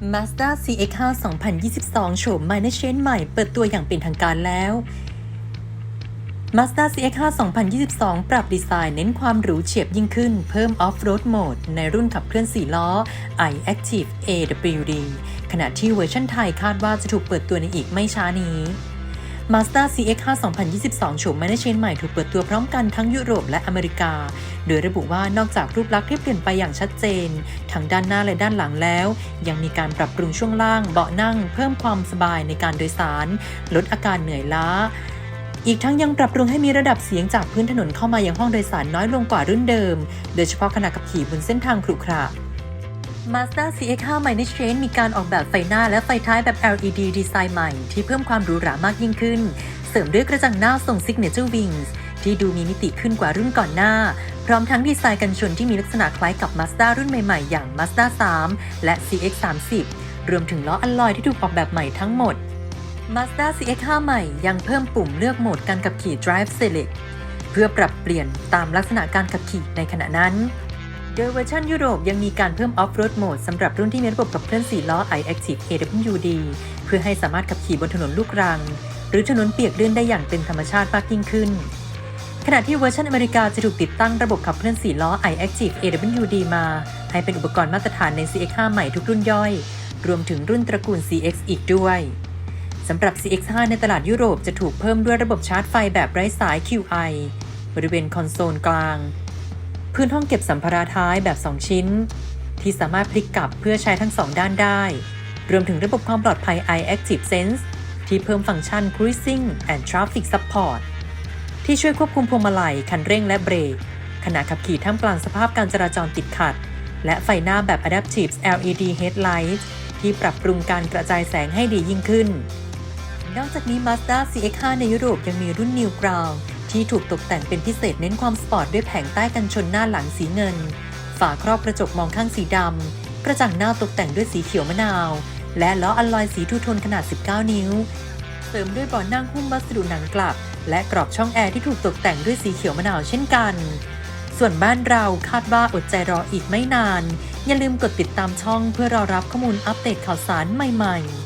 Mazda CX-5 2022 โฉม Minor Change ใหม่เปิดตัวอย่างเป็นทางการแล้ว Mazda CX-5 2022 ปรับดีไซน์เน้นความหรูเฉียบยิ่งขึ้น เพิ่ม Off-Road Mode ในรุ่นขับเคลื่อน 4 ล้อ iActive AWD ขณะที่เวอร์ชันไทยคาดว่าจะถูกเปิดตัวในอีกไม่ช้านี้ Mazda CX-5 2022 โฉม Minor Change ใหม่ถูกเปิดตัวพร้อมกันทั้งยุโรปและอเมริกา โดยระบุว่านอกจากรูปลักษณ์ที่เปลี่ยนไปอย่างชัดเจน ทั้งด้านหน้าและด้านหลังแล้ว ยังมีการปรับปรุงช่วงล่าง เบาะนั่ง เพิ่มความสบายในการโดยสาร ลดอาการเหนื่อยล้าอีกทั้งยังปรับปรุงให้มีระดับเสียงจากพื้นถนนเข้ามายังห้องโดยสารน้อยลงกว่ารุ่นเดิม โดยเฉพาะขณะขับขี่บนเส้นทางขรุขระ Mazda CX-5 Minor Change มีการออกแบบไฟหน้าและไฟท้ายแบบ LED ดีไซน์ใหม่ ที่เพิ่มความหรูหรามากยิ่งขึ้น เสริมด้วยกระจังหน้าทรง Signature Wings ที่ดูมีมิติขึ้นกว่ารุ่นก่อนหน้า พร้อมทั้งดีไซน์กันชนที่มีลักษณะคล้ายกับ Mazda รุ่นใหม่ๆ อย่าง Mazda 3 และ CX-30 รวมถึงล้ออัลลอยที่ถูกออกแบบใหม่ทั้งหมด Mazda CX-5 ใหม่ยังเพิ่มปุ่มเลือกโหมดการขับขี่ Drive Select เพื่อปรับเปลี่ยนตามลักษณะการขับขี่ในขณะนั้น โดยเวอร์ชันยุโรปยังมีการเพิ่ม Off-Road Mode สำหรับรุ่นที่มีระบบขับเคลื่อน4ล้อ iActive AWD เพื่อให้สามารถขับขี่บนถนนลูกรัง หรือถนนเปียกลื่นได้อย่างเป็นธรรมชาติมากยิ่งขึ้น ขณะที่เวอร์ชันอเมริกาจะถูกติดตั้งระบบขับเคลื่อน4ล้อ iActive AWD มา ให้เป็นอุปกรณ์มาตรฐานใน CX-5 ใหม่ทุกรุ่นย่อย รวมถึงรุ่นตระกูล CX อีกด้วยสำหรับ CX-5 ในตลาดยุโรปจะถูกเพิ่มด้วยระบบชาร์จไฟแบบไร้สาย QI บริเวณคอนโซลกลาง พื้นห้องเก็บสัมภาระท้ายแบบ 2 ชิ้น ที่สามารถพลิกกลับเพื่อใช้ทั้ง 2 ด้านได้ รวมถึงระบบความปลอดภัย iActive Sense ที่เพิ่มฟังก์ชัน Cruising and Traffic Support ที่ช่วยควบคุมพวงมาลัย คันเร่งและเบรกขณะขับขี่ท่ามกลางสภาพการจราจรติดขัด และไฟหน้าแบบ Adaptive LED Headlight ที่ปรับปรุงการกระจายแสงให้ดียิ่งขึ้น นอกจากนี้ Mazda CX-5 ในยุโรปยังมีรุ่น New Ground ที่ถูกตกแต่งเป็นพิเศษเน้นความสปอร์ตด้วยแผงใต้กันชนหน้าหลังสีเงิน ฝาครอบกระจกมองข้างสีดำกระจังหน้าตกแต่งด้วยสีเขียวมะนาว และล้ออัลลอยสีทูโทนขนาด 19 นิ้ว เสริมด้วยเบาะนั่งหุ้มวัสดุหนังกลับ และกรอบช่องแอร์ที่ถูกตกแต่งด้วยสีเขียวมะนาวเช่นกัน ส่วนบ้านเราคาดว่าอดใจรออีกไม่นาน อย่าลืมกดติดตามช่องเพื่อรอรับข้อมูลอัปเดตข่าวสารใหม่ ๆ